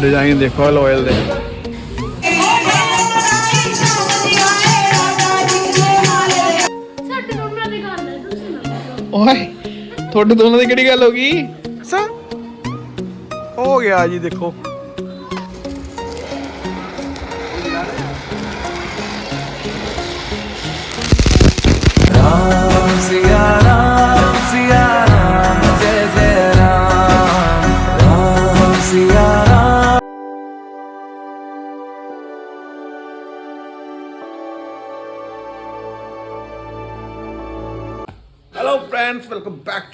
Design ਦੇਖੋ loyal ਦੇ। ਓਏ ਤੁਹਾਡੇ ਦੋਨਾਂ ਦੀ ਕਿਹੜੀ ਗੱਲ ਹੋ ਗਈ? ਅੱਛਾ ਹੋ ਗਿਆ ਜੀ ਦੇਖੋ। Ram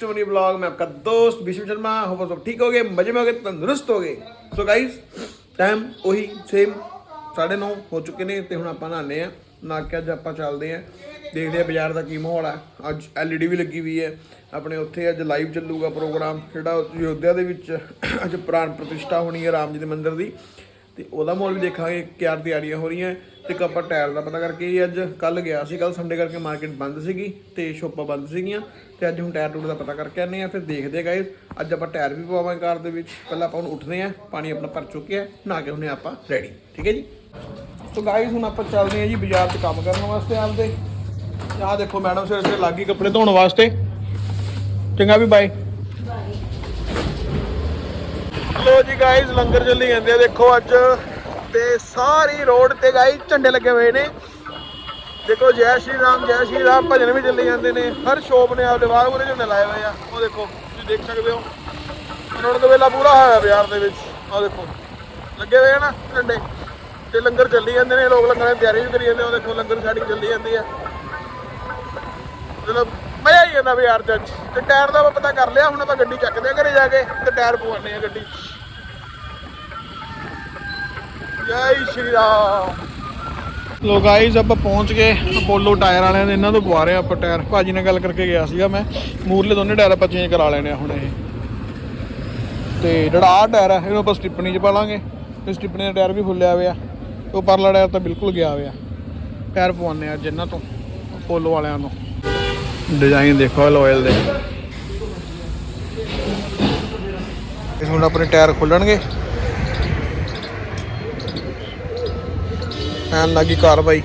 welcome back to money blog मैं आपका दोस्त विष्णु शर्मा होप सब ठीक हो गए मजे में हो गए तंदुरुस्त हो गए ਸੋ ਗਾਇਸ ਟਾਈਮ ਉਹੀ ਸੇਮ 9:30 ਹੋ ਚੁੱਕੇ ਨੇ ਤੇ ਹੁਣ ਆਪਾਂ ਨਹਾਨੇ ਆ ਨਾ ਕੇ ਅੱਜ ਆਪਾਂ ਚੱਲਦੇ ਆ ਦੇਖਦੇ ਆ ਬਾਜ਼ਾਰ ਦਾ ਕੀ ਮਾਹੌਲ ਹੈ ਅੱਜ LED ਵੀ ਲੱਗੀ ਹੋਈ ਹੈ ਆਪਣੇ ਉੱਥੇ ਅੱਜ ਲਾਈਵ ਚੱਲੂਗਾ ਪ੍ਰੋਗਰਾਮ ਜਿਹੜਾ ਅਯੋਧਿਆ ਦੇ ਵਿੱਚ ਅੱਜ ਪ੍ਰਾਨ ਪ੍ਰਤਿਸ਼ਠਾ ਹੋਣੀ ਹੈ ਰਾਮ ਜੀ ਦੇ ਮੰਦਿਰ ਦੀ ਤੇ ਉਹਦਾ ਮਾਹੌਲ ਵੀ ਦੇਖਾਂਗੇ ਕਿਆ ਤਿਆਰੀਆਂ ਹੋ ਰਹੀਆਂ ਤੇ ਇੱਕ ਆਪਾਂ ਟਾਇਰ ਦਾ ਪਤਾ ਕਰਕੇ ਹੀ ਅੱਜ ਕੱਲ ਗਿਆ ਸੀ ਕੱਲ ਸੰਡੇ ਕਰਕੇ ਮਾਰਕੀਟ ਬੰਦ ਸੀਗੀ ਤੇ ਸ਼ੋਪਾਂ ਬੰਦ ਸੀਗੀਆਂ ਤੇ ਅੱਜ ਹੁਣ ਟਾਇਰ ਟੂਰ ਦਾ ਪਤਾ ਕਰਕੇ ਆਨੇ ਆ ਫਿਰ ਦੇਖਦੇ ਆ ਗਾਇਸ ਅੱਜ ਆਪਾਂ ਟਾਇਰ ਵੀ ਪਵਾਵਾਂਗੇ ਕਾਰ ਦੇ ਵਿੱਚ। ਪਹਿਲਾਂ ਆਪਾਂ ਹੁਣ ਉੱਠਦੇ ਆ ਪਾਣੀ ਆਪਣਾ ਭਰ ਚੁੱਕਿਆ ਨਹਾ ਕੇ ਹੁਣੇ ਆਪਾਂ ਰੈਡੀ ਠੀਕ ਹੈ ਜੀ? ਸੋ ਗਾਇਸ ਹੁਣ ਆਪਾਂ ਚੱਲਦੇ ਆ ਜੀ ਬਾਜ਼ਾਰ 'ਚ ਕੰਮ ਕਰਨ ਵਾਸਤੇ ਆਪਦੇ। ਆਹ ਦੇਖੋ ਮੈਡਮ ਸਿਰ ਸਿਰ ਲੱਗੀ ਕੱਪੜੇ ਧੋਣ ਵਾਸਤੇ। ਚੰਗਾ ਵੀ ਬਾਏ ਲੋ ਜੀ ਗਾਇਸ ਲੰਗਰ ਚੱਲੀ ਜਾਂਦੇ ਆ, ਦੇਖੋ ਅੱਜ ਤੇ ਸਾਰੀ ਰੋਡ ਤੇ ਗਾਇਸ ਝੰਡੇ ਲੱਗੇ ਹੋਏ ਨੇ। ਦੇਖੋ, ਜੈ ਸ਼੍ਰੀ ਰਾਮ, ਜੈ ਸ਼੍ਰੀ ਰਾਮ, ਭਜਨ ਵੀ ਚੱਲੀ ਜਾਂਦੇ ਨੇ। ਹਰ ਸ਼ੋਪ ਨੇ ਆਪਦੇ ਬਾਹਰ ਉਹਦੇ ਝੰਡੇ ਲਾਏ ਹੋਏ ਆ। ਉਹ ਦੇਖੋ, ਤੁਸੀਂ ਦੇਖ ਸਕਦੇ ਹੋ। ਰੌਣਕ ਵੇਲਾ ਪੂਰਾ ਹੋਇਆ ਬਾਜ਼ਾਰ ਦੇ ਵਿੱਚ। ਉਹ ਦੇਖੋ, ਲੱਗੇ ਹੋਏ ਆ ਨਾ ਝੰਡੇ। ਤੇ ਲੰਗਰ ਚੱਲੀ ਜਾਂਦੇ ਨੇ, ਲੋਕ ਲੰਗਰਾਂ ਦੀ ਤਿਆਰੀ ਵੀ ਕਰੀ ਜਾਂਦੇ ਉਹ ਦੇਖੋ, ਲੰਗਰ ਸਾਡੀ ਚੱਲੀ ਜਾਂਦੀ ਆ। ਮਤਲਬ ਮਜ਼ਾ ਹੀ ਆਉਂਦਾ ਬਾਜ਼ਾਰ ਚ ਅੱਜ। ਤੇ ਟਾਇਰ ਦਾ ਆਪਾਂ ਪਤਾ ਕਰ ਲਿਆ, ਹੁਣ ਆਪਾਂ ਗੱਡੀ ਚੱਕਦੇ ਆ ਘਰੇ ਜਾ ਕੇ ਤੇ ਟਾਇਰ ਪਵਾਉਂਦੇ ਆ ਗੱਡੀ। ਜੈ ਸ਼੍ਰੀ ਰਾਮ। ਲੋ ਗਾਈਜ਼ ਆਪਾਂ ਪਹੁੰਚ ਗਏ ਅਪੋਲੋ ਟਾਇਰ ਵਾਲਿਆਂ ਦੇ, ਇਹਨਾਂ ਤੋਂ ਪਵਾ ਰਹੇ ਆ ਆਪਾਂ ਟਾਇਰ ਭਾਜੀ ਨਾਲ ਗੱਲ ਕਰਕੇ ਗਿਆ ਸੀਗਾ ਮੈਂ। ਮੂਰਲੇ ਦੋਨੇ ਟਾਇਰ ਆਪਾਂ ਚੇਂਜ ਕਰਾ ਲੈਣੇ ਆ ਹੁਣ ਇਹ। ਤੇ ਜਿਹੜਾ ਆਹ ਟਾਇਰ ਆ, ਇਹਨੂੰ ਆਪਾਂ ਸਟਿਪਣੀ 'ਚ ਪਾ ਲਾਂਗੇ ਤੇ ਸਟਿਪਣੀ ਦਾ ਟਾਇਰ ਵੀ ਫੁੱਲਿਆ ਹੋਇਆ। ਉਹ ਪਰਲਾ ਟਾਇਰ ਤਾਂ ਬਿਲਕੁਲ ਗਿਆ ਹੋਇਆ। ਟਾਇਰ ਪਵਾਉਂਦੇ ਆ ਅੱਜ ਇਹਨਾਂ ਤੋਂ ਅਪੋਲੋ ਵਾਲਿਆਂ ਤੋਂ। ਡਿਜ਼ਾਈਨ ਦੇਖੋ ਲੋਇਲ ਦੇ। ਇਸ ਹੁਣ ਆਪਣੇ ਟਾਇਰ ਖੋਲਣਗੇ। ਐਨ ਲੱਗੀ ਕਾਰਵਾਈ।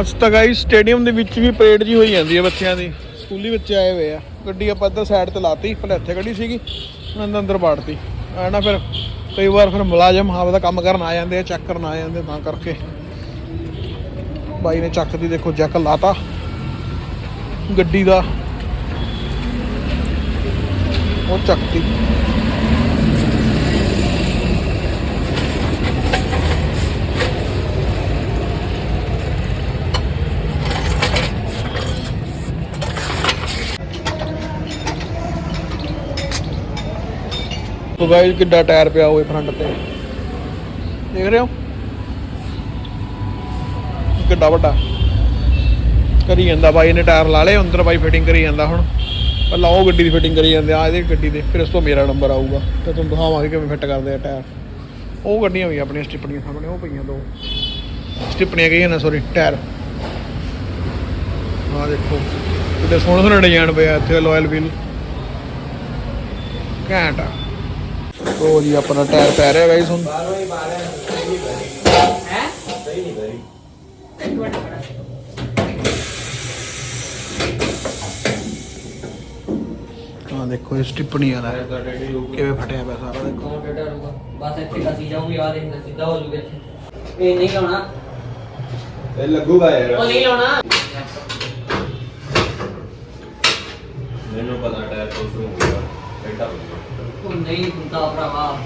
ਅੱਜ ਤੱਕ ਆਈ ਸਟੇਡੀਅਮ ਦੇ ਵਿੱਚ ਵੀ ਪਰੇਡ ਜੀ ਹੋਈ ਜਾਂਦੀ ਹੈ ਬੱਚਿਆਂ ਦੀ। ਸਕੂਲੀ ਬੱਚੇ ਆਏ ਹੋਏ ਆ। ਗੱਡੀ ਆਪਾਂ ਇੱਧਰ ਸਾਈਡ ਤੇ ਲਾਤੀ, ਪਹਿਲਾਂ ਇੱਥੇ ਗੱਡੀ ਸੀਗੀ, ਹੁਣ ਅੰਦਰ ਅੰਦਰ ਬਾੜਤੀ ਐ ਨਾ ਫਿਰ ਕਈ ਵਾਰ ਫਿਰ ਮੁਲਾਜ਼ਮ ਆਪਦਾ ਕੰਮ ਕਰਨ ਆ ਜਾਂਦੇ ਆ ਚੈੱਕ ਕਰਨ ਆ ਜਾਂਦੇ ਤਾਂ ਕਰਕੇ। ਬਾਈ ਨੇ ਚੱਕ ਦੀ ਦੇਖੋ, ਜੈਕ ਲਾਤਾ। ਗੱਡੀ ਦਾ। ਉਹ ਚੱਕਤੀ। ਉਹ ਕਿੱਡਾ ਟਾਇਰ ਪਿਆ ਹੋਵੇ ਫਰੰਟ ਤੇ। ਦੇਖ ਰਹੇ ਹੋ? ਕਿੱਡਾ ਵੱਡਾ। ਕਰੀ ਜਾਂਦਾ ਬਾਈ ਨੇ ਟਾਇਰ ਲਾ ਲਏ, ਅੰਦਰ ਬਾਈ ਫਿਟਿੰਗ ਕਰੀ ਜਾਂਦਾ ਹੁਣ। ਪਹਿਲਾਂ ਉਹ ਗੱਡੀ ਦੀ ਫਿਟਿੰਗ ਕਰੀ ਜਾਂਦੇ, ਆ ਇਹਦੀ ਗੱਡੀ ਦੇ, ਫਿਰ ਇਸ ਤੋਂ ਮੇਰਾ ਨੰਬਰ ਆਊਗਾ। ਤੇ ਤੁਹਾਨੂੰ ਦਿਖਾਵਾਂਗੇ ਕਿਵੇਂ ਫਿੱਟ ਕਰਦੇ ਆ ਟਾਇਰ। ਉਹ ਗੱਡੀਆਂ ਵੀ ਆਪਣੀਆਂ ਸਟਿਪਣੀਆਂ ਸਾਹਮਣੇ, ਉਹ ਪਈਆਂ ਦੋ। ਸਟਿਪਣੀਆਂ ਕਹੀਆਂ ਨਾ ਸੌਰੀ ਟਾਇਰ। ਆਹ ਦੇਖੋ ਕਿਤੇ ਸੋਹਣੇ ਸੋਹਣੇ ਡਿਜ਼ਾਈਨ ਪਿਆ ਇੱਥੇ ਲਾਇਲ ਵੀਲ ਘੈਂਟ ਆ। ਉਹ ਜੀ ਆਪਣਾ ਟਾਇਰ ਪੈ ਰਿਹਾ ਗਾਈਸ ਹੁਣ ਹਾਂ ਦੇਖੋ ਇਹ ਸਟਿਪਣੀ ਵਾਲਾ ਹੈ। ਕਿਵੇਂ ਫਟਿਆ ਪਿਆ ਸਾਰਾ ਦੇਖੋ। ਬਸ ਇੱਥੇ ਕੱਸੀ ਜਾਊਂਗੀ ਆ ਦੇਖ ਸਿੱਧਾ ਹੋ ਜੂਗਾ ਇੱਥੇ। ਇਹ ਨਹੀਂ ਲਾਉਣਾ। ਇਹ ਲੱਗੂਗਾ ਯਾਰ। ਉਹ ਨਹੀਂ ਲਾਉਣਾ। ਮੈਨੂੰ ਪਤਾ ਟਾਇਰ ਤੋਂ ਸ਼ੁਰੂ ਹੁੰਦਾ ਭਰਾਵਾ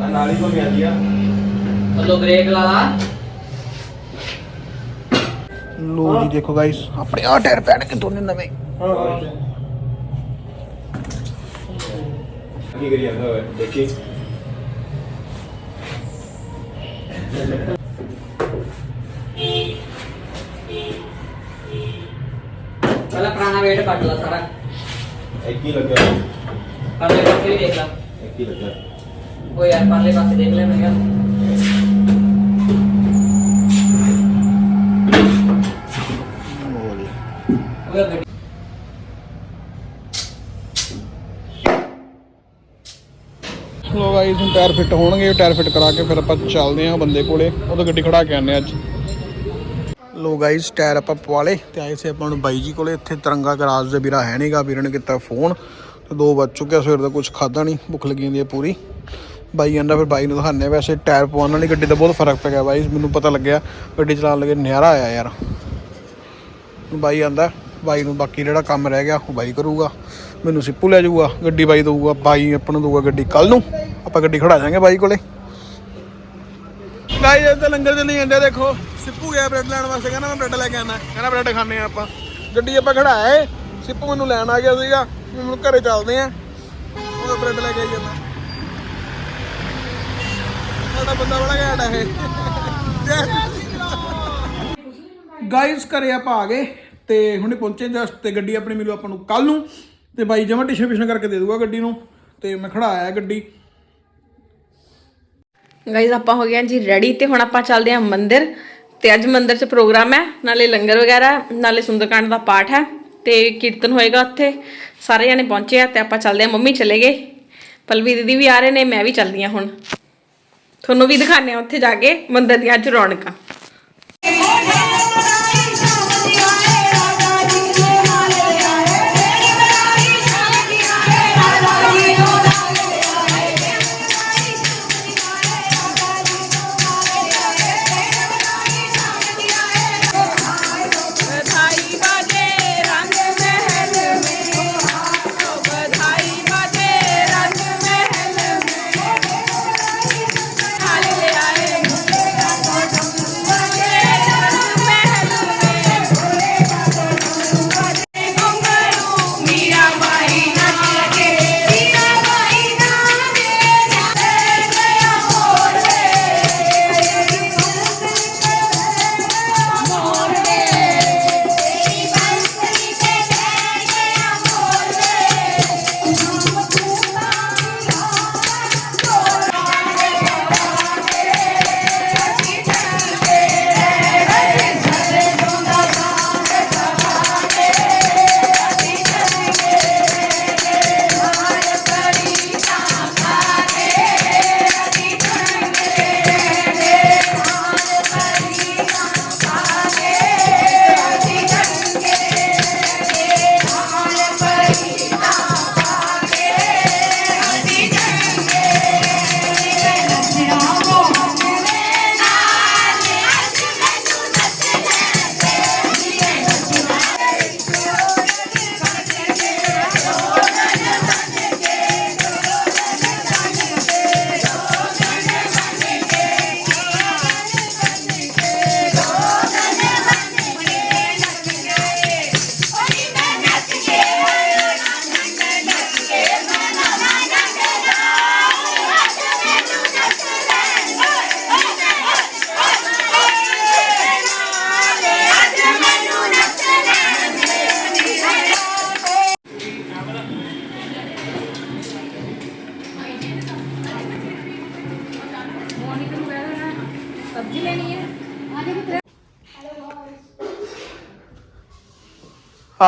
ਆ ਨਾਲੀ ਤੋਂ ਮਿਲਦੀ ਆ ਥੱਲੋਂ ਬ੍ਰੇਕ ਲਾ ਲਾ ਲੋ ਜੀ ਦੇਖੋ ਗਾਈਸ ਆਪਣੇ ਆ ਟਾਇਰ ਪੈਣਗੇ ਦੋਨੇ ਨਵੇਂ ਕੀ ਕਰੀ ਜਾਂਦਾ ਹੋਵੇ ਦੇਖੀ। ਪਹਿਲਾਂ ਪੁਰਾਣਾ ਵੇਟ ਕੱਟ ਲਾ ਸਾਰਾ। ਇੱਕ ਹੀ ਲੱਗਿਆ। ਕਰ ਲੈ ਕਰਕੇ ਵੀ ਦੇਖ ਲਾ। ਇੱਕ ਹੀ ਲੱਗਿਆ। ਉਹ ਯਾਰ ਪਰਲੇ ਪਾਸੇ ਦੇਖ ਲੈ ਮੈਂ ਕਿਹਾ ਲੋ ਹੁਣ ਟਾਇਰ ਫਿੱਟ ਹੋਣਗੇ, ਟਾਇਰ ਫਿੱਟ ਕਰਾ ਕੇ ਫਿਰ ਆਪਾਂ ਚੱਲਦੇ ਆਂ ਬੰਦੇ ਕੋਲੇ। ਉਹਦਾ ਗੱਡੀ ਖੜਾ ਕੇ ਆਨੇ ਅੱਜ। ਲੋ ਗਾਈਸ ਟਾਇਰ ਆਪਾਂ ਪਵਾ ਲਏ ਤੇ ਆਏ ਸੀ ਆਪਾਂ ਨੂੰ ਬਾਈ ਜੀ ਕੋਲੇ। ਇੱਥੇ ਤਿਰੰਗਾ ਗਰਾਜ ਦੇ ਵੀਰਾ ਹੈ ਨਹੀਂਗਾ, ਵੀਰ ਨੇ ਕੀਤਾ ਫੋਨ ਤੇ 2 ਵੱਜ ਚੁੱਕਿਆ ਸਵੇਰ ਦਾ ਕੁਝ ਖਾਦਾ ਨਹੀਂ, ਭੁੱਖ ਲੱਗੀ ਜਾਂਦੀ ਹੈ ਪੂਰੀ। ਬਾਈ ਕਹਿੰਦਾ ਫਿਰ ਬਾਈ ਨੂੰ ਦਿਖਾਣੇ ਵੈਸੇ ਟਾਇਰ ਪਵਾਉਣ ਵਾਲੀ ਗੱਡੀ ਦਾ ਬਹੁਤ ਫ਼ਰਕ ਪੈ ਗਿਆ ਬਾਈ, ਮੈਨੂੰ ਪਤਾ ਲੱਗਿਆ ਗੱਡੀ ਚਲਾਉਣ ਲੱਗੇ ਨਿਆਰਾ ਆਇਆ ਯਾਰ। ਬਾਈ ਆਂਦਾ, ਬਾਈ ਨੂੰ ਬਾਕੀ ਜਿਹੜਾ ਕੰਮ ਰਹਿ ਗਿਆ, ਉਹ ਬਾਈ ਕਰੂਗਾ। ਮੈਨੂੰ ਸਿੱਪੂ ਲੈ ਜਾਊਗਾ ਗੱਡੀ ਬਾਈ ਦਊਗਾ ਬਾਈ ਆਪਾਂ ਨੂੰ ਦਊਗਾ ਗੱਡੀ ਕੱਲ ਨੂੰ ਆਪਾਂ ਗੱਡੀ ਖੜਾ ਜਾਾਂਗੇ ਬਾਈ ਕੋਲੇ। ਗਾਈ ਇੱਥੇ ਲੰਗਰ ਚੱਲੀ ਜਾਂਦੇ ਦੇਖੋ ਸਿੱਪੂ ਗਿਆ ਬ੍ਰੈਡ ਲੈਣ ਵਾਸਤੇ ਕਹਿੰਦਾ ਮੈਂ ਬ੍ਰੈਡ ਲੈ ਕੇ ਆਣਾ ਕਹਿੰਦਾ ਬ੍ਰੈਡ ਖਾਣੇ ਆ ਆਪਾਂ। ਗੱਡੀ ਆਪਾਂ ਖੜਾਏ ਸਿੱਪੂ ਮੈਨੂੰ ਲੈਣ ਆ ਗਿਆ ਸੀਗਾ ਮੈਨੂੰ ਘਰੇ ਚੱਲਦੇ ਆ ਉਹ ਬ੍ਰੈਡ ਲੈ ਕੇ ਆਈ ਜਾਂਦਾ। ਸਾਡਾ ਬੰਦਾ ਬੜਾ ਘੈਂਟ ਹੈ ਇਹ। ਗਾਈਸ ਘਰੇ ਆਪਾਂ ਆ ਗਏ ਤੇ ਹੁਣੇ ਪਹੁੰਚੇ ਜਸਟ ਤੇ ਗੱਡੀ ਆਪਣੀ ਮਿਲੂ ਆਪਾਂ ਨੂੰ ਕੱਲ ਨੂੰ। ਤੇ ਬਾਈ ਜਮਾ ਟਿਸ਼ਨ ਪਿਸ਼ਨ ਕਰਕੇ ਦੇ ਦੂਗਾ ਗੱਡੀ ਨੂੰ, ਤੇ ਮੈਂ ਖੜਾਇਆ ਗੱਡੀ। ਗਾਈਜ਼ ਆਪਾਂ ਹੋ ਗਏ ਹਾਂ ਜੀ ਰੈਡੀ ਤੇ ਹੁਣ ਆਪਾਂ ਚੱਲਦੇ ਹਾਂ ਮੰਦਿਰ, ਤੇ ਅੱਜ ਮੰਦਿਰ 'ਚ ਪ੍ਰੋਗਰਾਮ ਹੈ, ਨਾਲੇ ਲੰਗਰ ਵਗੈਰਾ, ਨਾਲੇ ਸੁੰਦਰਕਾਂਡ ਦਾ ਪਾਠ ਹੈ, ਤੇ ਕੀਰਤਨ ਹੋਏਗਾ ਉੱਥੇ, ਸਾਰੇ ਜਾਣੇ ਪਹੁੰਚੇ ਆ ਤੇ ਆਪਾਂ ਚੱਲਦੇ ਹਾਂ, ਮੰਮੀ ਚਲੇ ਗਏ। ਪਲਵੀ ਦੀਦੀ ਵੀ ਆ ਰਹੇ ਨੇ, ਮੈਂ ਵੀ ਚੱਲਦੀ ਹਾਂ ਹੁਣ। ਤੁਹਾਨੂੰ ਵੀ ਦਿਖਾਣੇ ਆ ਉੱਥੇ ਜਾ ਕੇ ਮੰਦਿਰ ਦੀਆਂ ਅੱਜ ਰੌਣਕਾਂ।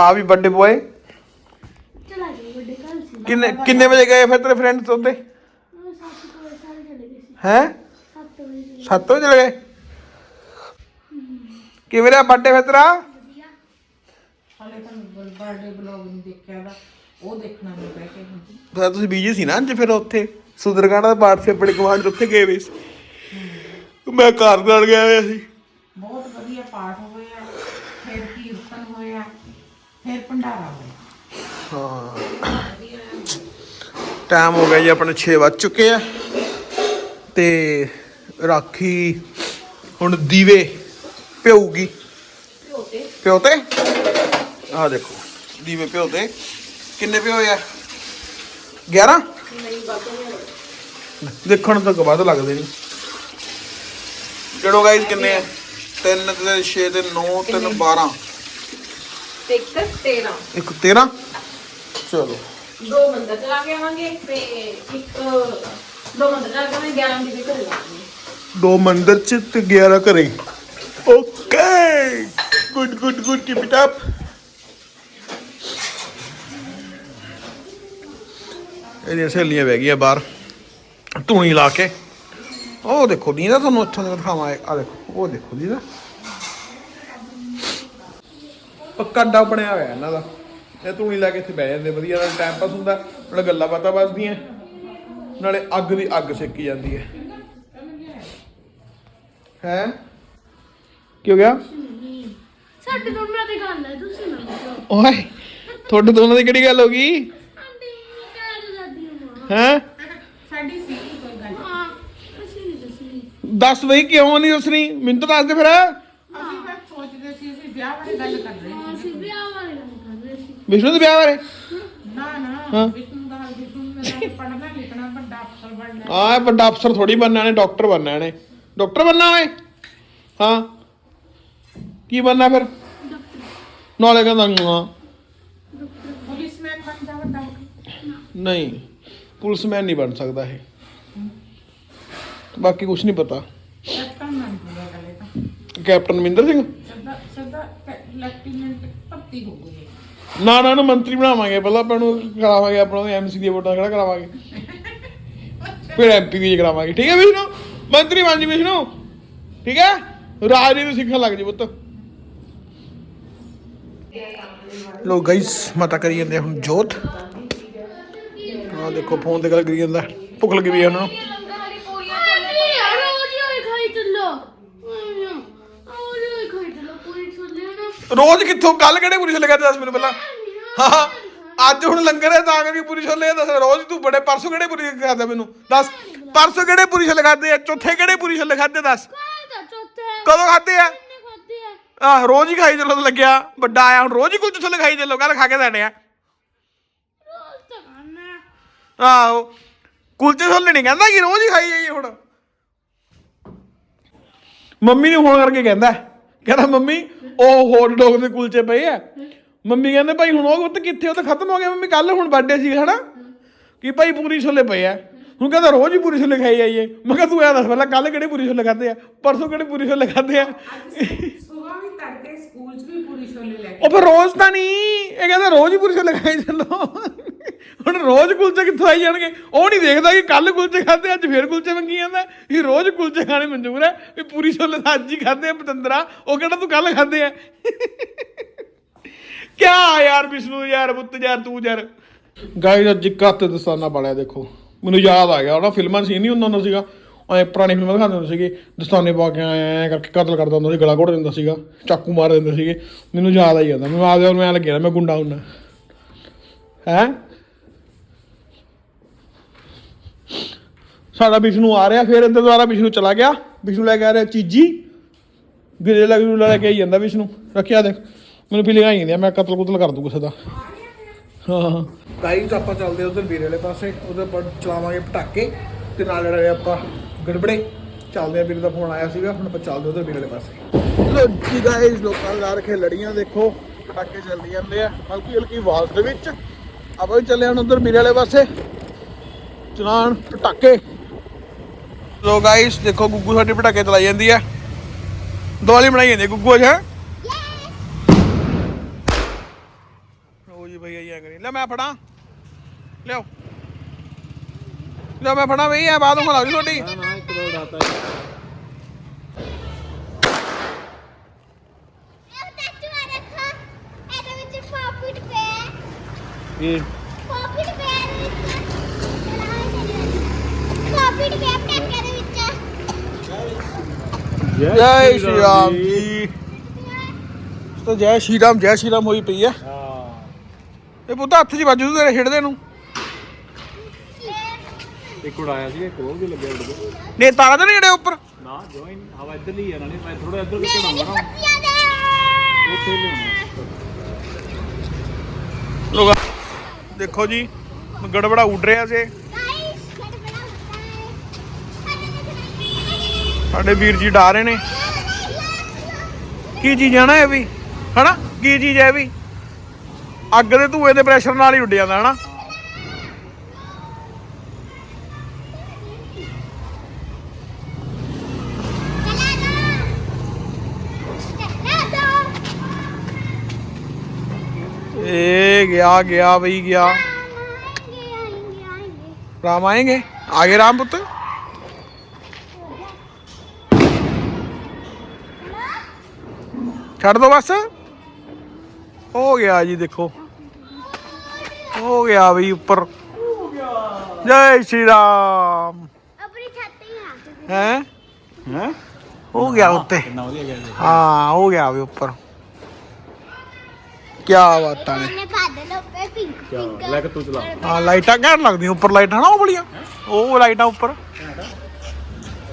ਹਾਂ ਵੀ ਵੱਡੇ ਬੋਏ ਚਲਾ ਗਏ ਵੱਡੇ ਕੱਲ ਸੀ। ਕਿੰਨੇ ਕਿੰਨੇ ਵਜੇ ਗਏ ਫਿਰ ਤੇਰੇ ਫਰੈਂਡਸ ਉੱਤੇ ਉਹ ਸੱਤ ਕੋਲ ਸਾਰੇ ਚਲੇ ਗਏ ਸੀ। ਹੈ? 7 ਵਜੇ 7 ਵਜੇ ਚਲੇ ਗਏ? ਕਿਵੇਂ ਰਿਹਾ ਬਰਥਡੇ ਫਿਰ ਤੇਰਾ? ਫਿਰ ਤੁਸੀਂ ਬੀਜੀ ਸੀ ਨਾ ਅੱਜ ਫਿਰ ਉੱਥੇ? ਸੁੰਦਰਕਾਂਡ ਦਾ ਪਾਠ ਸੀ ਆਪਣੇ ਕਮਾਂਡ ਉੱਥੇ ਗਏ ਵੇ ਸੀ। ਮੈਂ ਘਰ ਨਾਲ ਗਿਆ ਹੋਇਆ ਸੀ। ਬਹੁਤ ਵਧੀਆ ਪਾਠ ਫਿਰ ਭੰਡਾਰਾ ਹੋਇਆ। ਟਾਈਮ ਹੋ ਗਿਆ ਜੀ ਆਪਣੇ 6 ਵੱਜ ਚੁੱਕੇ ਆ। ਤੇ ਰਾਖੀ ਹੁਣ ਦੀਵੇ ਪਿਉਗੀ ਪਿਉਤੇ ਪਿਉਤੇ ਆਹ ਦੇਖੋ ਦੀਵੇ ਪਿਉਤੇ ਕਿੰਨੇ ਪਿਓਏ ਆ? 11 ਦੇਖਣ ਤੋਂ ਵੱਧ ਲੱਗਦੇ ਨਹੀਂ ਕਿਹੜੋ ਗਾਈਜ਼ ਕਿੰਨੇ ਆ? 3 ਤੇ 6 ਤੇ 9 3 12 ਤੇ ਇੱਕ 13 ਇੱਕ 13 ਚਲੋ। ਦੋ ਮੰਦਰ ਚਲਾ ਕੇ ਆਵਾਂਗੇ ਤੇ ਇੱਕ ਦੋ ਮੰਦਰ ਜਾ ਕੇ ਮੈਂ 11 ਵਜੇ ਘਰੇ ਜਾਵਾਂਗੀ ਦੋ ਮੰਦਰ ਚ ਤੇ 11 ਘਰੇ। Okay! Good good good keep it up ਇਹਦੀਆਂ ਸਹੇਲੀਆਂ ਬਹਿ ਗਈਆਂ ਬਾਹਰ ਧੂਣੀ ਲਾ ਕੇ। ਉਹ ਦੇਖੋ ਦੀਦਾ ਤੁਹਾਨੂੰ ਇੱਥੋਂ ਦਿਖਾਵਾਂ ਆ ਦੇਖੋ ਉਹ ਦੇਖੋ ਦੀਦਾ। ਪੱਕਾ ਅੱਡਾ ਬਣਿਆ ਹੋਇਆ ਇਹਨਾਂ ਦਾ। ਇਹ ਧੂਣੀ ਲਾ ਕੇ ਇੱਥੇ ਬਹਿ ਜਾਂਦੇ ਵਧੀਆ ਨਾਲ ਟਾਈਮ ਪਾਸ ਹੁੰਦਾ। ਨਾਲੇ ਗੱਲਾਂ ਬਾਤਾਂ ਵੱਜਦੀਆਂ ਨਾਲੇ ਅੱਗ ਦੀ ਅੱਗ ਸੇਕੀ ਜਾਂਦੀ ਹੈ। ਹੈ? ਕੀ ਹੋ ਗਿਆ? ਸਾਡੇ ਦੋਨਾਂ ਦੀ ਗੱਲ ਹੈ ਤੁਸੀਂ ਨਾ ਦੱਸੋ। ਓਏ ਤੁਹਾਡੇ ਦੋਨਾਂ ਦੀ ਕਿਹੜੀ ਗੱਲ ਹੋ ਗਈ? ਆਂਟੀ ਕਹਿ ਦੋ ਦਾਦੀ ਮਾਂ। ਹੈ? ਸਾਡੀ ਸੀ ਕੋਈ ਗੱਲ। ਹਾਂ ਅਸੀਂ ਨਹੀਂ ਦੱਸਣੀ। ਦੱਸ ਬਈ ਕਿਉਂ ਨਹੀਂ ਦੱਸਣੀ? ਮੈਨੂੰ ਤਾਂ ਦੱਸ ਦੇ ਫਿਰ। ਅਸੀਂ ਬਸ ਸੋਚਦੇ ਸੀ ਅਸੀਂ ਵਿਆਹ ਬਾਰੇ ਗੱਲ ਕਰ ਰਹੇ ਸੀ ਅਸੀਂ ਵਿਆਹ ਵਾਲੇ ਗੱਲ ਕਰ ਰਹੇ ਸੀ ਵਿਸ਼ਨੂੰ ਦੇ ਵਿਆਹ ਬਾਰੇ ਨਾ ਨਾ ਵਿਸ਼ਨੂੰ ਦਾ ਵਿਸ਼ਨੂੰ ਨੇ ਪੜ੍ਹਨਾ ਲਿਖਣਾ ਵੱਡਾ ਅਫਸਰ ਬਣਨਾ ਆ ਵੱਡਾ ਅਫਸਰ ਥੋੜੀ ਬਣਨਾ ਨੇ ਡਾਕਟਰ ਬਣਨਾ ਨੇ ਡਾਕਟਰ ਬਣਨਾ ਓਏ ਹਾਂ ਕੀ ਬਣਨਾ ਫਿਰ ਨਾਲੇ ਕਹਿੰਦਾ ਹਾਂ ਪੁਲਿਸਮੈਨ ਬਣ ਜਾ ਵੱਡਾ ਹੋ ਕੇ ਨਹੀਂ ਪੁਲਿਸਮੈਨ ਨਹੀਂ ਬਣ ਸਕਦਾ ਇਹ ਬਾਕੀ ਕੁਝ ਨਹੀਂ ਪਤਾ ਕੈਪਟਨ ਬਣ ਜੂਗਾ ਕਲੇ ਤਾਂ ਕੈਪਟਨ ਮਹਿੰਦਰ ਸਿੰਘ ਸਦਾ ਸਦਾ ਲੈਫਟੀਨੈਂਟ ਭਰਤੀ ਹੋ ਗਈ ਨਾ ਨਾ ਨੂੰ ਮੰਤਰੀ ਬਣਾਵਾਂਗੇ। ਪਹਿਲਾਂ ਆਪਾਂ ਨੂੰ ਕਰਾਵਾਂਗੇ ਆਪਣਾ ਐਮਸੀ ਦੀ ਵੋਟਾਂ ਖੜਾ ਕਰਾਵਾਂਗੇ? ਫਿਰ ਐਮਪੀ ਦੀ ਕਰਾਵਾਂਗੇ। ਠੀਕ ਹੈ ਵਿਸ਼ਨੂੰ? ਮੰਤਰੀ ਬਣ ਜੀ ਵਿਸ਼ਨੂੰ। ਠੀਕ ਹੈ? ਰਾਜਨੀਤੀ ਸਿੱਖਣ ਲੱਗ ਜੀ ਪੁੱਤ। ਲੋ ਗਾਇਸ ਮਤਾ ਕਰੀ ਜਾਂਦੇ ਹੁਣ ਜੋਤ। ਆ ਦੇਖੋ, ਫੋਨ ਤੇ ਗੱਲ ਕਰੀ ਜਾਂਦਾ। ਭੁੱਖ ਲੱਗੀ ਵੀ ਉਹਨਾਂ ਨੂੰ ਆਂਟੀ ਯਾਰ ਰੋਜ਼ ਹੀ ਹੋਈ ਖਾਈ ਚੱਲੋ ਰੋਜ਼ ਹੀ ਹੋਈ ਖਾਈ ਚੱਲੋ ਪੂਰੀ ਛੋਲੇ ਨਾ ਰੋਜ਼ ਕਿੱਥੋਂ ਕੱਲ ਕਿਹੜੇ ਪੂਰੀ ਛੋਲੇ ਖਾਦੇ ਦੱਸ ਮੈਨੂੰ ਪਹਿਲਾਂ? ਹਾਂ ਅੱਜ ਹੁਣ ਲੰਗਰ ਹੈ ਤਾਂ ਕਰਕੇ ਪੂਰੀ ਛੋਲੇ ਦੱਸ ਰੋਜ਼ ਤੂੰ ਬੜੇ ਪਰਸੋਂ ਕਿਹੜੇ ਪੂਰੀ ਖਾਦੇ ਮੈਨੂੰ? ਦੱਸ, ਪਰਸੋਂ ਕਿਹੜੇ ਪੂਰੀ ਛੋਲੇ ਖਾਦੇ ਆ? ਚੌਥੇ ਕਿਹੜੇ ਪੂਰੀ ਛੋਲੇ ਖਾਦੇ ਦੱਸ? ਕਦੋਂ ਖਾਦੇ ਆ? ਆਹ, ਰੋਜ਼ ਹੀ ਖਾਈ ਚੱਲੋ ਲੱਗਿਆ। ਵੱਡਾ ਆਇਆ, ਹੁਣ ਰੋਜ਼ ਹੀ ਕੁਲਚੇ ਛੋਲੇ ਖਾਈ ਚੱਲੋ ਕੱਲ ਖਾ ਕੇ ਜਾਣੇ ਆ। ਰੋਜ਼ ਆਹੋ, ਕੁਲਚੇ ਛੋਲੇ ਨਹੀਂ ਕਹਿੰਦਾ ਕਿ ਰੋਜ਼ ਹੀ ਖਾਈ ਜਾਈਏ ਹੁਣ। ਮੰਮੀ ਨੂੰ ਫੋਨ ਕਰਕੇ ਕਹਿੰਦਾ। ਕਹਿੰਦਾ ਮੰਮੀ ਉਹ ਹੌਟ ਡੌਗ ਦੇ ਕੁਲਚੇ ਪਏ ਆ। ਮੰਮੀ ਕਹਿੰਦੇ ਭਾਈ ਹੁਣ ਉਹ ਤਾਂ ਕਿੱਥੇ? ਉਹ ਤਾਂ ਖਤਮ ਹੋ ਗਿਆ ਮੰਮੀ ਕੱਲ ਹੁਣ ਬਰਥਡੇ ਸੀ ਹਨਾ? ਕਿ ਭਾਈ ਪੂਰੀ ਛੋਲੇ ਪਏ ਆ। ਹੁਣ ਕਹਿੰਦਾ ਰੋਜ਼ ਹੀ ਪੂਰੀ ਛੋਲੇ ਖਾਈ ਜਾਈਏ। ਮੈਂ ਕਿਹਾ ਤੂੰ ਇਹ ਦੱਸ ਪਹਿਲਾਂ ਕੱਲ ਕਿਹੜੇ ਪੂਰੀ ਛੋਲੇ ਖਾਦੇ ਆ? ਪਰਸੋਂ ਕਿਹੜੇ ਪੂਰੀ ਛੋਲੇ ਖਾਦੇ ਆ? ਸੁਬਾਹ ਵੀ ਤੜਕੇ ਸਕੂਲ 'ਚ ਵੀ ਪੂਰੀ ਛੋਲੇ ਲੈ ਕੇ ਉਹ ਫਿਰ ਰੋਜ਼ ਤਾਂ ਨਹੀਂ ਇਹ ਕਹਿੰਦਾ ਰੋਜ਼ ਹੀ ਪੂਰੀ ਛੋਲੇ ਖਾਈ ਚੱਲੋ ਹੁਣ ਰੋਜ਼ ਕੁਲਚੇ ਕਿੱਥੋਂ ਆਈ ਜਾਣਗੇ? ਉਹ ਨਹੀਂ ਦੇਖਦਾ ਕਿ ਕੱਲ ਕੁਲਚੇ ਖਾਦੇ ਅੱਜ ਫੇਰ ਕੁਲਚੇ ਮੰਗੀ ਜਾਂਦਾ। ਇਹ ਰੋਜ਼ ਕੁਲਚੇ ਖਾਣੇ ਮਨਜ਼ੂਰ ਹੈ। ਵੀ ਪੂਰੀ ਛੋਲੇ ਤਾਂ ਅੱਜ ਹੀ ਖਾਦੇ ਆ, ਪਤੰਦਰਾ। ਉਹ ਕਹਿੰਦਾ ਤੂੰ ਕੱਲ ਖਾਦੇ ਆ? ਕਿਆ ਯਾਰ ਵਿਸ਼ਨੂੰ ਯਾਰ ਪੁੱਤ ਯਾਰ, ਤੂੰ ਯਾਰ। ਗਾਇਸ ਅੱਜ ਕੱਤ ਦਸਤਾਨਾ ਪਾਲਿਆ ਦੇਖੋ। ਮੈਨੂੰ ਯਾਦ ਆ ਗਿਆ। ਉਹ ਫਿਲਮਾਂ ਸੀਨ ਸੀ ਨਹੀਂ ਹੁੰਦਾ ਹੁੰਦਾ ਸੀਗਾ। ਐ ਪੁਰਾਣੀ ਫਿਲਮਾਂ ਦਿਖਾਉਂਦੇ ਹੁੰਦੇ ਸੀਗੇ। ਦਸਤਾਨੇ ਪਾ ਕੇ ਐ ਕਰਕੇ ਕਤਲ ਕਰਦਾ ਹੁੰਦਾ ਸੀ, ਗਲਾ ਘੋਟ ਦਿੰਦਾ ਸੀਗਾ। ਚਾਕੂ ਮਾਰ ਦਿੰਦੇ ਸੀਗੇ। ਮੈਨੂੰ ਯਾਦ ਆਈ ਜਾਂਦਾ। ਮੈਂ ਆਪਦੇ ਨੂੰ ਐ ਲੱਗਿਆ, ਮੈਂ ਗੁੰਡਾ ਹੁੰਦਾ। ਹੈ? ਸਾਡਾ ਵਿਸ਼ਨੂੰ ਆ ਰਿਹਾ ਫਿਰ ਇੱਧਰ ਦੁਆਰਾ ਵਿਸ਼ਨੂੰ ਚਲਾ ਗਿਆ। ਵਿਸ਼ਨੂੰ ਲੈ ਕੇ ਆ ਰਿਹਾ ਚੀਜੀ। ਗਿਰੇ ਲੱਗ ਨੂੰ ਲੈ ਕੇ ਆਈ ਜਾਂਦਾ ਵਿਸ਼ਨੂੰ। ਰੱਖਿਆ ਦੇਖ ਮੈਨੂੰ ਫੀਲਿੰਗ ਆਈ ਜਾਂਦੀ ਆ ਮੈਂ ਕਤਲ ਕੁਤਲ ਕਰ ਦੂੰ ਕਿਸੇ ਦਾ। ਹਾਂ ਗਾਈਸ ਆਪਾਂ ਚੱਲਦੇ ਉਧਰ ਵੀਰੇ ਵਾਲੇ ਪਾਸੇ ਉਧਰ ਪਰ ਚਲਾਵਾਂਗੇ ਪਟਾਕੇ ਤੇ ਨਾਲ ਜਿਹੜੇ ਆਪਾਂ ਗੜਬੜੇ। ਚੱਲਦੇ ਆ ਵੀਰੇ ਦਾ ਫੋਨ ਆਇਆ ਸੀਗਾ ਹੁਣ ਆਪਾਂ ਚੱਲਦੇ ਉਧਰ ਵੀਰੇ ਵਾਲੇ ਪਾਸੇ। ਲੋ ਜੀ ਗਾਈਸ ਲੋਕਾਂ ਲਾ ਰੱਖੇ ਲੜੀਆਂ ਦੇਖੋ ਪਟਾਕੇ ਚੱਲਦੀ ਜਾਂਦੇ ਆ ਹਲਕੀ ਹਲਕੀ ਆਵਾਜ਼ ਦੇ ਵਿੱਚ। ਆਪਾਂ ਵੀ ਚੱਲੇ ਹਾਂ ਉਧਰ ਵੀਰੇ ਵਾਲੇ ਪਾਸੇ। ਚਲਾਣ ਪਟਾਕੇ। ਲੋ ਗਾਈਸ ਦੇਖੋ ਗੁੱਗੂ ਸਾਡੀ ਪਟਾਕੇ ਚਲਾਈ ਜਾਂਦੀ ਆ। ਦੀਵਾਲੀ ਬਣਾਈ ਜਾਂਦੀ ਆ ਗੁੱਗੂ ਅੱਜ ਹੈ? ਲਓ ਜੀ ਭਈਆ ਇਹ ਕਰੀ। ਲੈ ਮੈਂ ਫੜਾਂ। ਲਿਓ ਲੈ ਮੈਂ ਫੜਾਂ ਬਈ ਆ ਵਿੱਚ ਲੱਗ ਜੀ ਤੁਹਾਡੀ। ਇਹ। ਟੱਚਵਾ ਰੱਖਾ ਇਹਦੇ ਵਿੱਚ ਜੈ ਸ਼੍ਰੀ ਰਾਮ ਜੀ। ਤਾਂ ਜੈ ਸ਼੍ਰੀ ਰਾਮ ਜੈ ਸ਼੍ਰੀ ਰਾਮ ਹੋਈ ਪਈ ਆ ਇਹ ਪੁੱਤ ਹੱਥ 'ਚ ਵੱਜੂ ਤੇਰੇ ਛਿੜਦੇ ਨੂੰ। ਇੱਕ ਉਡਾਇਆ ਸੀ ਇੱਕ ਹੋਰ ਵੀ ਲੱਗਿਆ ਉੱਡਦੇ ਨੇ ਤਾਰਾ ਤਾਂ ਨਹੀਂ ਜਿਹੜੇ ਉੱਪਰ? ਨਾ ਜੋਇਨ ਹਵਾ ਇੱਧਰ ਲਈ ਆ ਨਾਲੇ ਮੈਂ ਥੋੜਾ ਇੱਧਰ ਕਿੱਥੇ ਨਾ ਮਰਾਂ ਬੱਤੀਆਂ ਦੇ। ਉੱਥੇ ਲਿਆਉਣਾ। ਲੋਗਾ ਦੇਖੋ ਜੀ ਗੜਬੜਾ ਉੱਡ ਰਿਹਾ ਸੀ ਸਾਡੇ ਵੀਰ ਜੀ ਡਾ ਰਹੇ ਨੇ। ਕੀ ਚੀਜ਼ ਆ ਨਾ ਇਹ ਵੀ? ਹਨਾ? ਕੀ ਚੀਜ਼ ਹੈ ਵੀ? ਅੱਗ ਦੇ ਧੂਏ ਦੇ ਪ੍ਰੈਸ਼ਰ ਨਾਲ ਹੀ ਉੱਡ ਜਾਂਦਾ ਹਨਾ? ਗਿਆ गया गया भाई गया राम आएंगे आगे राम पुत्र ਛੱਡ ਦੋ ਬਸ। ਹੋ ਗਿਆ ਜੀ ਦੇਖੋ। ਹੋ ਗਿਆ ਬਈ ਉੱਪਰ। ਜੈ ਸ਼੍ਰੀ ਰਾਮ। ਆਪਣੀ ਛੱਤ ਹੀ ਆ। ਹੈ? ਹੈ? ਹੋ ਗਿਆ ਉੱਤੇ। ਹਾਂ ਹੋ ਗਿਆ ਵੀ ਉੱਪਰ। ਕੀ ਬਾਤਾਂ ਨੇ। ਤੂੰ ਚਲਾ। ਹਾਂ ਲਾਈਟਾਂ ਘੈਂਟ ਲੱਗਦੀਆਂ ਉੱਪਰ ਲਾਈਟਾਂ ਨਾ ਉਹ ਬੜੀਆਂ ਉਹ ਲਾਈਟਾਂ ਉੱਪਰ।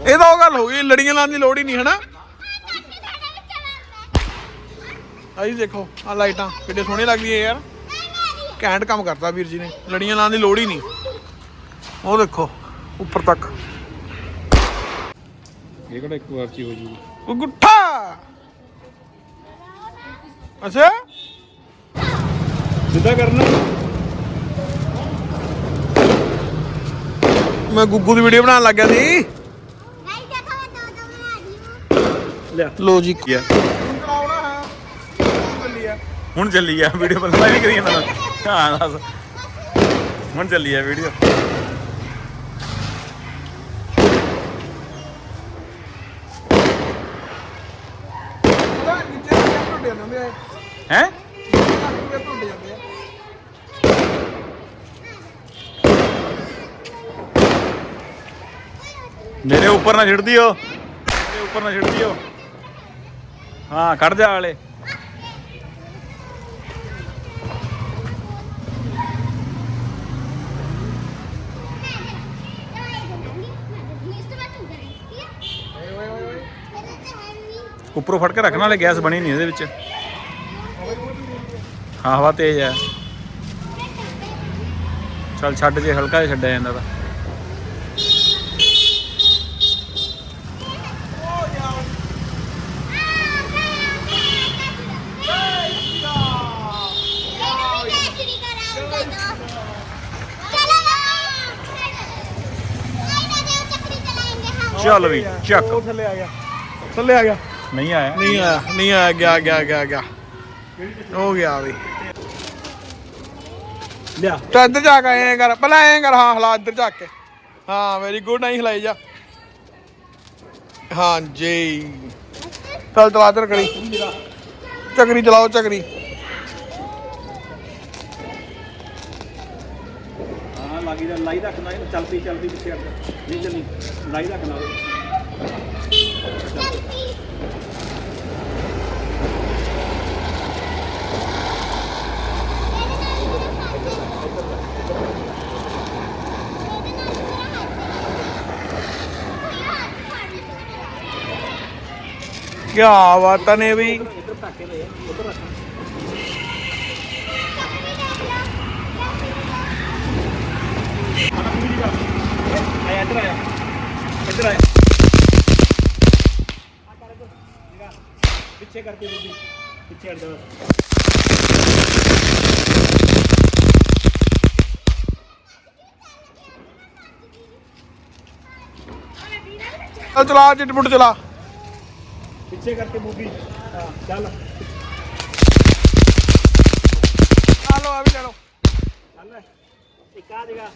ਇਹ ਤਾਂ ਉਹ ਗੱਲ ਹੋ ਗਈ ਲੜੀਆਂ ਲਾਉਣ ਦੀ ਲੋੜ ਹੀ ਨਹੀਂ ਹਨਾ? ਆਈ ਦੇਖੋ ਆ ਲਾਈਟਾਂ ਕਿੱਡੇ ਸੋਹਣੇ ਲੱਗਦੀਆਂ ਯਾਰ। ਘੈਂਟ ਕੰਮ ਕਰਤਾ ਵੀਰ ਜੀ ਨੇ ਲੜੀਆਂ ਲਾਉਣ ਦੀ ਲੋੜ ਹੀ ਨਹੀਂ। ਉਹ ਦੇਖੋ ਉੱਪਰ ਤੱਕ। ਇਹ ਕਿਹੜਾ ਇੱਕ ਵਾਰ ਚ ਹੀ ਹੋ ਜੂਗੀ? ਉਹ ਗੁੱਠਾ! ਅੱਛਾ? ਸਿੱਧਾ ਕਰਨਾ। ਮੈਂ ਗੁੱਗੂ ਦੀ ਵੀਡੀਓ ਬਣਾਉਣ ਲੱਗਿਆ ਸੀ। ਨਹੀਂ ਦੇਖੋ ਮੈਂ ਦੋ ਦੋ ਬਣਾ ਰਹੀ ਲੋ ਜੀ। ਕੀ ਆ? ਹੁਣ ਚੱਲੀ ਆ ਵੀਡੀਓ ਬੰਦਾ ਵੀ ਕਰੀ ਜਾਂਦਾ ਹਾਂ, ਦੱਸ। ਹੁਣ ਚੱਲੀ ਆ ਵੀਡੀਓ। ਹੈ? ਮੇਰੇ ਉੱਪਰ ਨਾ ਛਿੜਦੀ ਓ। ਮੇਰੇ ਉੱਪਰ ਨਾ ਛਿੜਦੀ ਓ। ਹਾਂ ਕੱਢ ਜਾ ਵਾਲੇ। ਉੱਪਰੋਂ ਫੜ ਕੇ ਰੱਖਣ ਵਾਲੇ ਗੈਸ ਬਣੀ ਨਹੀਂ ਇਹਦੇ ਵਿੱਚ। ਹਾਂ ਹਵਾ ਤੇਜ਼ ਹੈ। ਚੱਲ ਛੱਡ ਜੇ ਹਲਕਾ ਜਿਹਾ ਛੱਡਿਆ ਜਾਂਦਾ ਤਾਂ। ਚੱਲ ਵੀ ਚੱਕ। ਉਹ ਥੱਲੇ ਆ ਗਿਆ। ਥੱਲੇ ਆ ਗਿਆ। ਨਹੀਂ ਆਇਆ। ਨਹੀਂ ਆਇਆ ਨਹੀਂ ਆਇਆ ਗਿਆ ਗਿਆ ਗਿਆ ਗਿਆ। ਹੋ ਗਿਆ ਵੀ। ਲਿਆ। ਤਾਂ ਇੱਧਰ ਜਾ ਕੇ ਐਂ ਕਰ ਪਹਿਲਾਂ ਐਂ ਕਰ ਹਾਂ ਹਲਾ ਇੱਧਰ ਜਾ ਕੇ। ਹਾਂ ਵੈਰੀ ਗੁੱਡ ਨਹੀਂ ਹਿਲਾਈ ਜਾ। ਹਾਂ ਜੀ। ਚੱਲ ਚਲਾ ਇੱਧਰ ਕਰੀ। ਚੱਕਰੀ ਚਲਾਓ ਚੱਕਰੀ। ਹਾਂ ਲਾਗੀ ਦਾ ਲਾਈ ਰੱਖਣਾ ਇਹ ਚੱਲਦੀ ਚੱਲਦੀ ਪਿੱਛੇ ਅੱਗੇ। ਨਹੀਂ ਚੱਲੀ ਲਾਈ ਰੱਖਣਾ ਕਿਆ ਬਾਤਾਂ ਨੇ ਵੀ। ਆਇਆ ਇੱਧਰ ਪਿੱਛੇ ਕਰਕੇ ਬੁੱਢੀ ਪਿੱਛੇ ਹਟ ਜਾ ਚੱਲ ਚਲਾ ਚਿੱਟਪੁੱਟ ਚਲਾ। ਪਿੱਛੇ ਕਰਕੇ ਹਾਂ ਚੱਲ। ਆ ਲੋ ਆ ਵੀ ਲੈ ਲੋ ਚੱਲ। ਇੱਕ ਆ ਜਗਾ।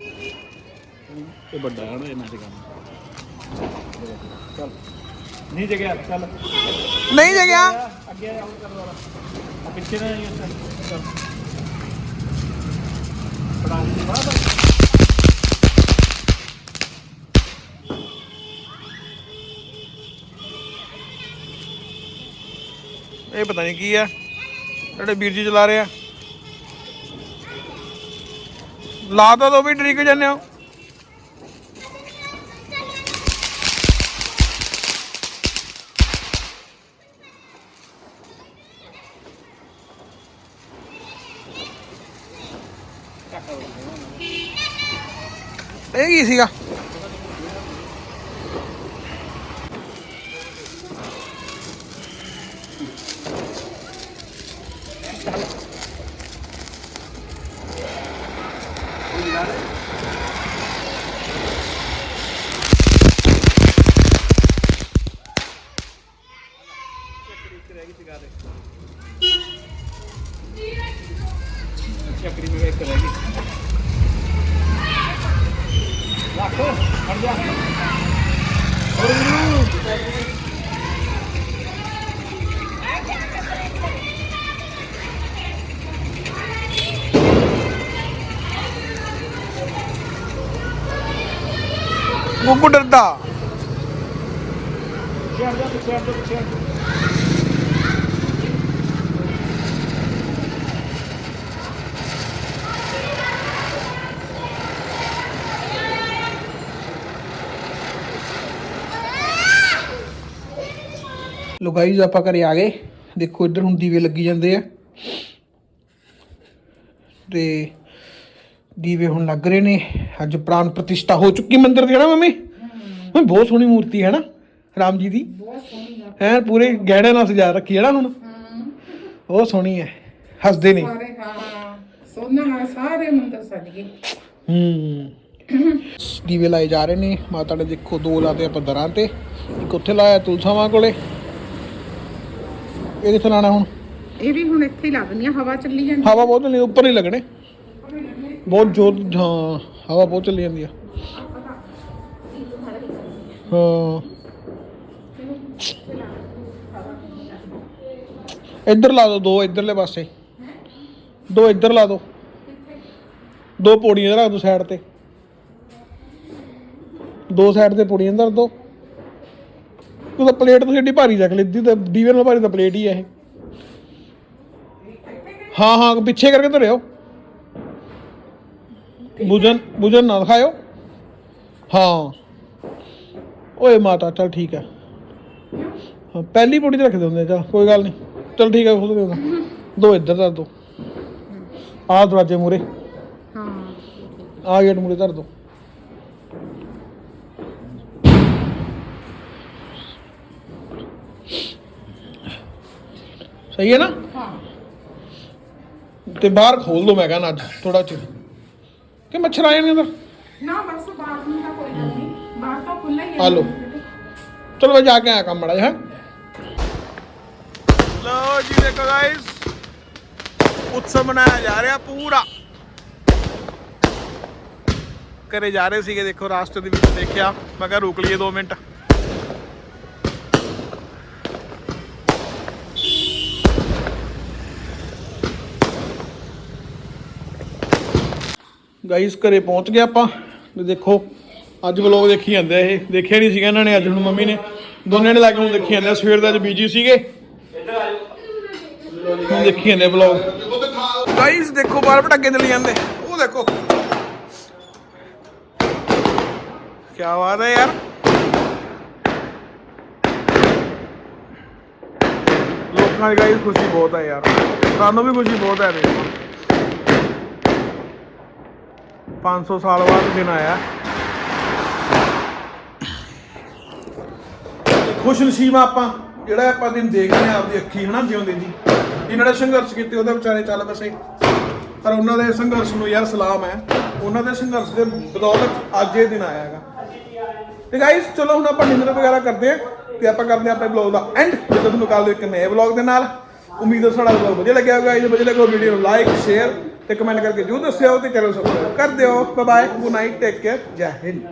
ਇਹ ਵੱਡਾ ਹੈ ਨਾ ਇਹਨਾਂ ਦੇ ਕੰਮ ਚੱਲ। ਨਹੀਂ ਜਗਿਆ ਚੱਲ। ਨਹੀਂ ਜੇ ਗਿਆ ਅੱਗੇ ਆਉਂ ਕਰ ਵਾਲਾ ਆ ਪਿੱਛੇ ਨਾ। ਚੱਲ। ਫੜਾ ਦੇ ਬਾਬਾ ਇਹ ਪਤਾ ਨਹੀਂ ਕੀ ਆ। ਜਿਹੜੇ ਵੀਰ ਜੀ ਚਲਾ ਰਹੇ ਆ। ਲਾ ਤਾਂ ਦੋ ਵੀ ਡਰਿੱਗ ਜਾਂਦੇ ਹੋ। ਇਹ ਕੀ ਸੀਗਾ? ਗੁੱਗੂ ਡਰਦਾ ਪਿੱਛੇ ਹਟ ਜਾ ਪਿੱਛੇ ਹਟ ਜਾ ਪਿੱਛੇ ਹਟ ਜਾ ਲੋ ਗਾਈਜ਼ ਆਪਾਂ ਘਰੇ ਆ ਗਏ। ਦੇਖੋ ਇੱਧਰ ਹੁਣ ਦੀਵੇ ਲੱਗੀ ਜਾਂਦੇ ਆ। ਤੇ ਦੀਵੇ ਹੁਣ ਲੱਗ ਰਹੇ ਨੇ। ਅੱਜ ਪ੍ਰਾਨ ਪ੍ਰਤਿਸ਼ਠਾ ਹੋ ਚੁੱਕੀ ਮੰਦਿਰ ਦੀ ਹੈ ਨਾ ਮੰਮੀ? ਹਾਂ ਬਹੁਤ ਸੋਹਣੀ ਮੂਰਤੀ ਹੈ ਨਾ? ਰਾਮ ਜੀ ਦੀ। ਬਹੁਤ ਸੋਹਣੀ ਹੈ ਪੂਰੇ ਗਹਿਣੇ ਨਾਲ ਸਜਾ ਰੱਖੀ ਹੈ ਨਾ ਹੁਣ। ਬਹੁਤ ਸੋਹਣੀ ਹੈ। ਹੱਸਦੇ ਨੇ। ਸਾਰੇ ਹਾਂ ਸਾਰੇ ਮੰਦਰ ਸਜ ਗਏ। ਹੂੰ। ਦੀਵੇ ਲਾਏ ਜਾ ਰਹੇ ਨੇ। ਮਾਤਾ ਨੇ ਦੇਖੋ ਦੋ ਲਾਤੇ ਆਪਾਂ ਦਰਾਂ ਤੇ। ਇੱਕ ਉੱਥੇ ਲਾਇਆ ਤੁਲਸਾਵਾਂ ਕੋਲੇ। ਇਹ ਕਿੱਥੇ ਲਾਣਾ ਹੁਣ? ਇਹ ਵੀ ਹੁਣ ਇੱਥੇ ਹੀ ਲੱਗਦੀਆਂ ਹਵਾ ਚੱਲੀ ਜਾਂਦੀ। ਹਵਾ ਬਹੁਤ ਚੱਲੀ ਉੱਪਰ ਨਹੀਂ ਲੱਗਣੇ। ਬਹੁਤ ਜ਼ੋਰ ਹਾਂ, ਹਵਾ ਬਹੁਤ ਚੱਲੀ ਜਾਂਦੀ ਆ। ਹਾਂ। ਇੱਧਰ ਲਾ ਦੋ ਦੋ ਇੱਧਰਲੇ ਪਾਸੇ। ਦੋ ਇੱਧਰ ਲਾ ਦੋ। ਦੋ ਪੌੜੀਆਂ ਰੱਖ ਦੋ ਸਾਈਡ ਤੇ। ਦੋ ਸਾਈਡ ਤੇ ਪੌੜੀਆਂ ਧਰ ਦੋ। ਉਹਦਾ ਪਲੇਟ ਤੁਸੀਂ ਏਡੀ ਭਾਰੀ ਚੱਕ ਲਿੱਦੀ ਤੇ ਦੀਵੇ ਨਾਲ ਭਾਰੀ ਤਾਂ ਪਲੇਟ ਹੀ ਹੈ ਇਹ। ਹਾਂ ਹਾਂ, ਪਿੱਛੇ ਕਰਕੇ ਧਰਿਓ ਬੁਝਨ ਬੁਝਨ ਨਾ ਦਿਖਾਇਓ ਹਾਂ। ਓਏ ਮਾਤਾ ਚਲ ਠੀਕ ਹੈ। ਹਾਂ ਪਹਿਲੀ ਪੌੜੀ ਤੇ ਰੱਖ ਦਿੰਦੇ ਚਲ ਕੋਈ ਗੱਲ ਨਹੀਂ। ਚਲ ਠੀਕ ਹੈ ਖੁਦ ਦੇ ਦੋ ਇੱਧਰ ਧਰ ਦੋ। ਆਹ ਦਰਵਾਜ਼ੇ ਮੂਰੇ ਹਾਂ। ਆਹ ਗੇਟ ਮੂਰੇ ਧਰ ਦੋ। ਸਹੀ ਹੈ ਨਾ? ਹਾਂ। ਤੇ ਬਾਹਰ ਖੋਲ ਦੋ ਮੈਂ ਕਹਿੰਦਾ ਅੱਜ ਥੋੜਾ ਚਿਰ। ਕਿ ਮੱਛਰ ਆਏ ਨੇ ਅੰਦਰ? ਨਾ ਬਸ ਬਾਹਰ ਨੂੰ ਤਾਂ ਕੋਈ ਗੱਲ ਨਹੀਂ। ਬਾਹਰ ਤਾਂ ਖੁੱਲਾ ਹੀ ਆ ਲਓ। ਚਲੋ ਮੈਂ ਜਾ ਕੇ ਆਇਆ ਕੰਮ ਮੜਾ ਹੈ? ਲਓ ਜੀ ਦੇਖੋ ਗਾਇਸ ਉਤਸਵ ਮਨਾਇਆ ਜਾ ਰਿਹਾ ਪੂਰਾ। ਕਰੇ ਜਾ ਰਹੇ ਸੀਗੇ ਦੇਖੋ ਰਾਸਤੇ ਦੇ ਵਿੱਚ ਦੇਖਿਆ। ਮੈਂ ਕਿਹਾ ਰੁਕ ਲਈਏ 2 ਮਿੰਟ। ਗਾਈਸ ਘਰੇ ਪਹੁੰਚ ਗਏ ਆਪਾਂ ਤੇ ਦੇਖੋ, ਅੱਜ ਵਲੋਗ ਦੇਖੀ ਜਾਂਦੇ ਇਹ। ਦੇਖਿਆ ਨਹੀਂ ਸੀਗਾ ਇਹਨਾਂ ਨੇ, ਅੱਜ ਹੁਣ ਮੰਮੀ ਨੇ ਦੋਨੇ ਨੇ ਲਾ ਕੇ ਹੁਣ ਦੇਖੀ ਜਾਂਦੇ ਸਵੇਰ ਦਾ ਅੱਜ ਬੀਜੀ ਸੀਗੇ। ਹੁਣ ਦੇਖੀ ਜਾਂਦੇ ਵਲੋਗ ਗਾਈਸ ਦੇਖੋ, ਬਾਹਰ ਪਟਾਕੇ ਚਲੇ ਜਾਂਦੇ। ਉਹ ਦੇਖੋ। ਕੀ ਬਾਤ ਹੈ ਯਾਰ। ਲੋਕਾਂ ਦੀ ਗਾਈਸ ਖੁਸ਼ੀ ਬਹੁਤ ਹੈ ਯਾਰ। ਸਾਨੂੰ ਵੀ ਖੁਸ਼ੀ ਬਹੁਤ ਹੈ ਦੇਖੋ 500 ਸਾਲ ਬਾਅਦ ਦਿਨ ਆਇਆ। ਖੁਸ਼ ਨਸੀਬ ਆਪਾਂ, ਜਿਹੜਾ ਆਪਾਂ ਦਿਨ ਦੇਖ ਰਹੇ ਆ ਆਪਦੀ ਅੱਖੀ, ਹਨਾ, ਜਿਉਂਦੇ ਜੀ। ਜਿਨ੍ਹਾਂ ਨੇ ਸੰਘਰਸ਼ ਕੀਤੇ, ਉਹਦੇ ਵਿਚਾਰੇ ਚੱਲ ਬਸੇ ਪਰ ਉਹਨਾਂ ਦੇ ਸੰਘਰਸ਼ ਨੂੰ ਯਾਰ ਸਲਾਮ ਹੈ। ਉਹਨਾਂ ਦੇ ਸੰਘਰਸ਼ ਦੇ ਬਦੌਲਤ ਅੱਜ ਇਹ ਦਿਨ ਆਇਆ ਹੈਗਾ। ਤੇ ਗਾਇਸ ਚਲੋ ਹੁਣ ਆਪਾਂ ਡਿਨਰ ਵਗੈਰਾ ਕਰਦੇ ਆ ਤੇ ਆਪਾਂ ਕਰਦੇ ਆ ਆਪਣੇ ਬਲੌਗ ਦਾ ਐਂਡ ਜਦੋਂ ਤੁਹਾਨੂੰ ਕੱਲ ਦੇ ਇੱਕ ਨਵੇਂ ਬਲੌਗ ਦੇ ਨਾਲ, ਉਮੀਦ ਹੈ ਸਾਡਾ ਬਲੌਗ ਵਧੀਆ ਲੱਗਿਆ ਹੋਵੇਗਾ ਜੇ ਵਧੀਆ ਲੱਗਿਆ ਵੀਡੀਓ ਨੂੰ ਲਾਈਕ ਸ਼ੇਅਰ ਤੇ ਕਮੈਂਟ ਕਰਕੇ ਜਰੂਰ ਦੱਸਿਓ ਤੇ ਚੈਨਲ ਸਬਸਕ੍ਰਾਈਬ ਕਰ ਦਿਓ। Bye bye good night take care ਜੈ ਹਿੰਦ